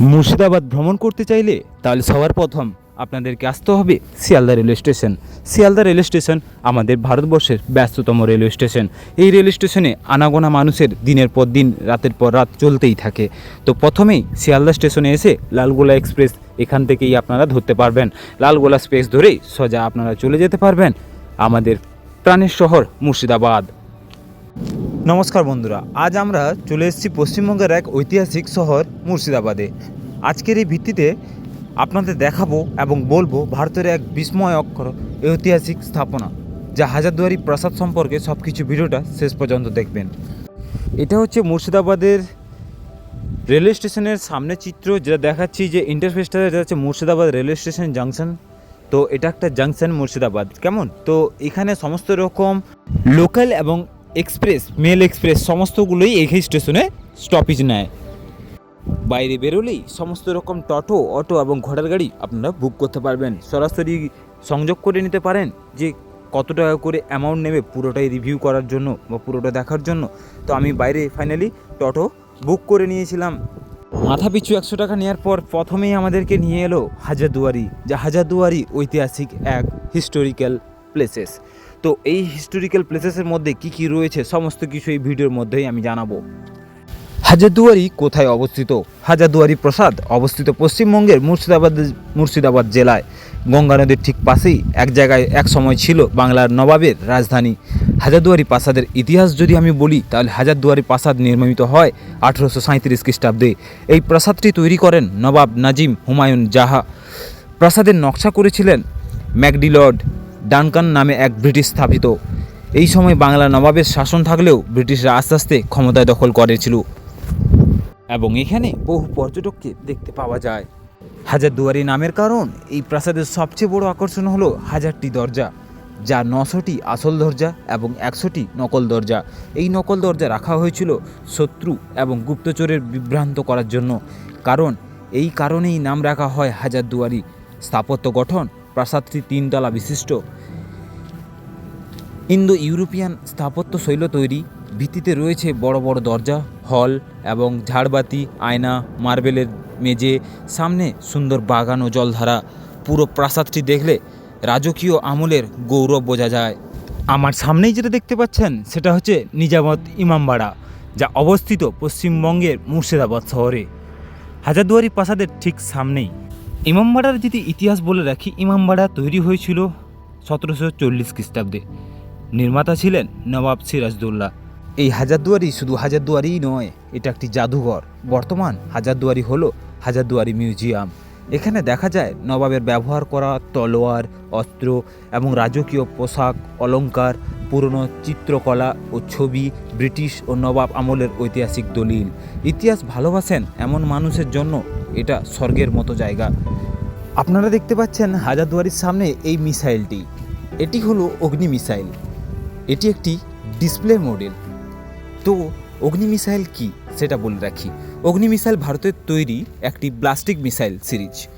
মুর্শিদাবাদ ভ্রমণ করতে চাইলে তাহলে সবার প্রথম আপনাদেরকে আসতে হবে Sealdah railway station. Sealdah railway station আমাদের ভারতবর্ষের ব্যস্ততম রেলওয়ে স্টেশন। এই রেল স্টেশনে আনাগোনা মানুষের দিনের পর দিন, রাতের পর রাত চলতেই থাকে। তো প্রথমেই শিয়ালদা স্টেশনে এসে লালগোলা এক্সপ্রেস এখান থেকেই আপনারা ধরতে পারবেন। লালগোলা স্পেস ধরেই সোজা আপনারা চলে যেতে পারবেন আমাদের প্রাণের শহর মুর্শিদাবাদ। নমস্কার বন্ধুরা, আজ আমরা চলে এসেছি পশ্চিমবঙ্গের এক ঐতিহাসিক শহর, মুর্শিদাবাদে। আজকের এই ভিত্তিতে আপনাদের দেখাবো এবং বলব ভারতের এক বিস্ময় অক্ষর ঐতিহাসিক স্থাপনা, যা হাজারদুয়ারি প্রাসাদ সম্পর্কে সব কিছু ভিডিওটা শেষ পর্যন্ত দেখবেন। এটা হচ্ছে মুর্শিদাবাদের রেলওয়ে স্টেশনের সামনে চিত্র, যেটা দেখাচ্ছি যে ইন্টারফেসটা যেটা হচ্ছে মুর্শিদাবাদ রেলওয়ে স্টেশন জাংশন তো এটা একটা জাংশন মুর্শিদাবাদ, কেমন? তো এখানে সমস্ত রকম লোকাল এবং এক্সপ্রেস, মেল এক্সপ্রেস সমস্তগুলোই এই স্টেশনে স্টপেজ নেয়। বাইরে বেরোলেই সমস্ত রকম টোটো, অটো এবং ঘোড়ার গাড়ি আপনারা বুক করতে পারবেন। সরাসরি সংযোগ করে নিতে পারেন যে কত টাকা করে অ্যামাউন্ট নেবে পুরোটাই রিভিউ করার জন্য বা পুরোটা দেখার জন্য। তো আমি বাইরে ফাইনালি টোটো বুক করে নিয়েছিলাম। মাথা পিছু একশো টাকা নেওয়ার পর প্রথমেই আমাদেরকে নিয়ে এলো হাজারদুয়ারি। যা হাজারদুয়ারি ঐতিহাসিক এক হিস্টোরিক্যাল প্লেসেস তো এই হিস্টোরিক্যাল প্লেসেসের মধ্যে কি কি রয়েছে, সমস্ত কিছু এই ভিডিওর মধ্যেই আমি জানাব। হাজারদুয়ারি কোথায় অবস্থিত? হাজারদুয়ারি প্রসাদ অবস্থিত পশ্চিমবঙ্গের মুর্শিদাবাদ মুর্শিদাবাদ জেলায়। গঙ্গা নদীর ঠিক পাশেই এক জায়গায় এক সময় ছিল বাংলার নবাবের রাজধানী। হাজারদুয়ারি প্রাসাদের ইতিহাস যদি আমি বলি, তাহলে হাজারদুয়ারি প্রাসাদ নির্মিত হয় আঠেরোশো সাঁত্রিশ খ্রিস্টাব্দে। এই প্রাসাদটি তৈরি করেন নবাব নাজিম হুমায়ুন জাহা। প্রাসাদের নকশা করেছিলেন ম্যাকডিলড ডানকান নামে এক ব্রিটিশ স্থাপিত। এই সময় বাংলা নবাবের শাসন থাকলেও ব্রিটিশরা আস্তে আস্তে ক্ষমতায় দখল করেছিল। এবং এখানে বহু পর্যটককে দেখতে পাওয়া যায়। হাজারদুয়ারি নামের কারণ, এই প্রাসাদের সবচেয়ে বড় আকর্ষণ হলো হাজারটি দরজা, যা নশোটি আসল দরজা এবং একশোটি নকল দরজা। এই নকল দরজা রাখা হয়েছিল শত্রু এবং গুপ্তচরের বিভ্রান্ত করার জন্য। কারণ, এই কারণেই নাম রাখা হয় হাজারদুয়ারি স্থাপত্য গঠন প্রাসাদটি তিনতলা বিশিষ্ট। ইন্দো ইউরোপিয়ান স্থাপত্য শৈল তৈরি। ভিত্তিতে রয়েছে বড় বড় দরজা, হল এবং ঝাড়বাতি, আয়না, মার্বেলের মেঝে, সামনে সুন্দর বাগান ও জলধারা। পুরো প্রাসাদটি দেখলে রাজকীয় আমলের গৌরব বোঝা যায়। আমার সামনেই যেটা দেখতে পাচ্ছেন, সেটা হচ্ছে নিজামত ইমামবাড়া, যা অবস্থিত পশ্চিমবঙ্গের মুর্শিদাবাদ শহরে। হাজারদুয়ারি প্রাসাদের ঠিক সামনেই। ইমামবাড়ার যদি ইতিহাস বলে রাখি ইমামবাড়া তৈরি হয়েছিল সতেরোশো চল্লিশ খ্রিস্টাব্দে। নির্মাতা ছিলেন নবাব সিরাজদৌল্লা। এই হাজারদুয়ারি শুধু হাজারদুয়ারিই নয়, এটা একটি জাদুঘর। বর্তমান হাজারদুয়ারি হলো হাজারদুয়ারি মিউজিয়াম। এখানে দেখা যায় নবাবের ব্যবহার করা তলোয়ার, অস্ত্র এবং রাজকীয় পোশাক, অলংকার পুরনো চিত্রকলা ও ছবি ব্রিটিশ ও নবাব আমলের ঐতিহাসিক দলিল। ইতিহাস ভালোবাসেন এমন মানুষের জন্য এটা স্বর্গের মতো জায়গা। আপনারা দেখতে পাচ্ছেন হাজারদুয়ারির সামনে এই মিসাইলটি। এটি হলো অগ্নি মিসাইল। এটি একটি ডিসপ্লে মডেল। তো অগ্নি মিসাইল কি? সেটা বলে রাখি। অগ্নি মিসাইল ভারতের তৈরি একটি প্লাস্টিক মিসাইল সিরিজ।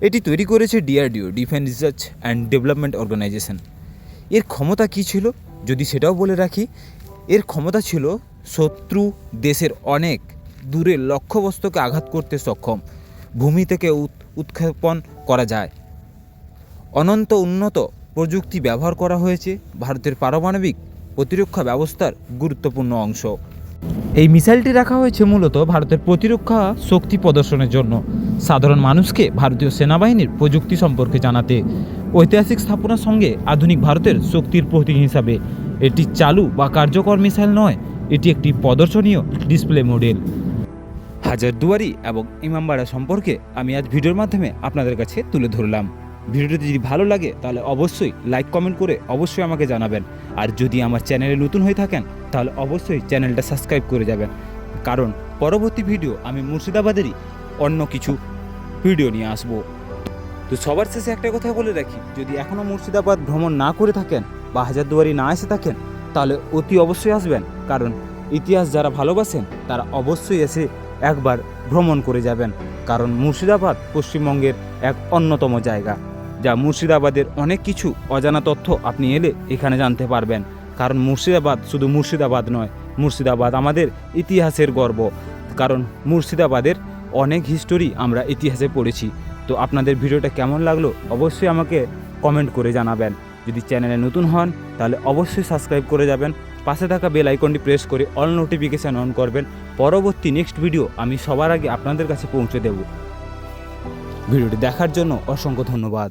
এটি তৈরি করেছে DRDO, defence research and development organisation. এর ক্ষমতা কি ছিল? যদি সেটাও বলে রাখি, এর ক্ষমতা ছিল শত্রু দেশের অনেক দূরে লক্ষ্যবস্তুকে আঘাত করতে সক্ষম, ভূমি থেকে উৎ- উৎক্ষেপণ করা যায়। অনন্ত উন্নত প্রযুক্তি ব্যবহার করা হয়েছে ভারতের পারমাণবিক প্রতিরক্ষা ব্যবস্থার গুরুত্বপূর্ণ অংশ। এই মিসাইলটি রাখা হয়েছে মূলত ভারতের প্রতিরক্ষা শক্তি প্রদর্শনের জন্য, সাধারণ মানুষকে ভারতীয় সেনাবাহিনীর প্রযুক্তি সম্পর্কে জানাতে। ঐতিহাসিক স্থাপনার সঙ্গে আধুনিক ভারতের শক্তির প্রতীক হিসাবে, এটি চালু বা কার্যকর মিসাইল নয়, এটি একটি প্রদর্শনীয় ডিসপ্লে মডেল। হাজারদুয়ারি এবং ইমামবাড়া সম্পর্কে আমি আজ ভিডিওর মাধ্যমে আপনাদের কাছে তুলে ধরলাম। ভিডিওটি যদি ভালো লাগে, তাহলে অবশ্যই লাইক কমেন্ট করে অবশ্যই আমাকে জানাবেন। আর যদি আমার চ্যানেলে নতুন হয়ে থাকেন, তাহলে অবশ্যই চ্যানেলটা সাবস্ক্রাইব করে যাবেন। কারণ পরবর্তী ভিডিও আমি মুর্শিদাবাদেরই অন্য কিছু ভিডিও নিয়ে আসব। তো সবার শেষে একটা কথা বলে রাখি, যদি এখনও মুর্শিদাবাদ ভ্রমণ না করে থাকেন বা হাজারদুয়ারি না এসে থাকেন, তাহলে অতি অবশ্যই আসবেন। কারণ ইতিহাস যারা ভালোবাসেন, তারা অবশ্যই এসে একবার ভ্রমণ করে যাবেন। কারণ মুর্শিদাবাদ পশ্চিমবঙ্গের এক অন্যতম জায়গা। যা মুর্শিদাবাদের অনেক কিছু অজানা তথ্য আপনি এলে এখানে জানতে পারবেন। কারণ মুর্শিদাবাদ শুধু মুর্শিদাবাদ নয়, মুর্শিদাবাদ আমাদের ইতিহাসের গর্ব। কারণ মুর্শিদাবাদের অনেক হিস্টোরি আমরা ইতিহাসে পড়েছি। তো আপনাদের ভিডিওটা কেমন লাগল অবশ্যই আমাকে কমেন্ট করে জানাবেন। যদি চ্যানেলে নতুন হন, তাহলে অবশ্যই সাবস্ক্রাইব করে যাবেন। পাশে থাকা বেল আইকনটি প্রেস করে অল নোটিফিকেশান অন করবেন। পরবর্তী নেক্সট ভিডিও আমি সবার আগে আপনাদের কাছে পৌঁছে দেব। ভিডিওটি দেখার জন্য অসংখ্য ধন্যবাদ।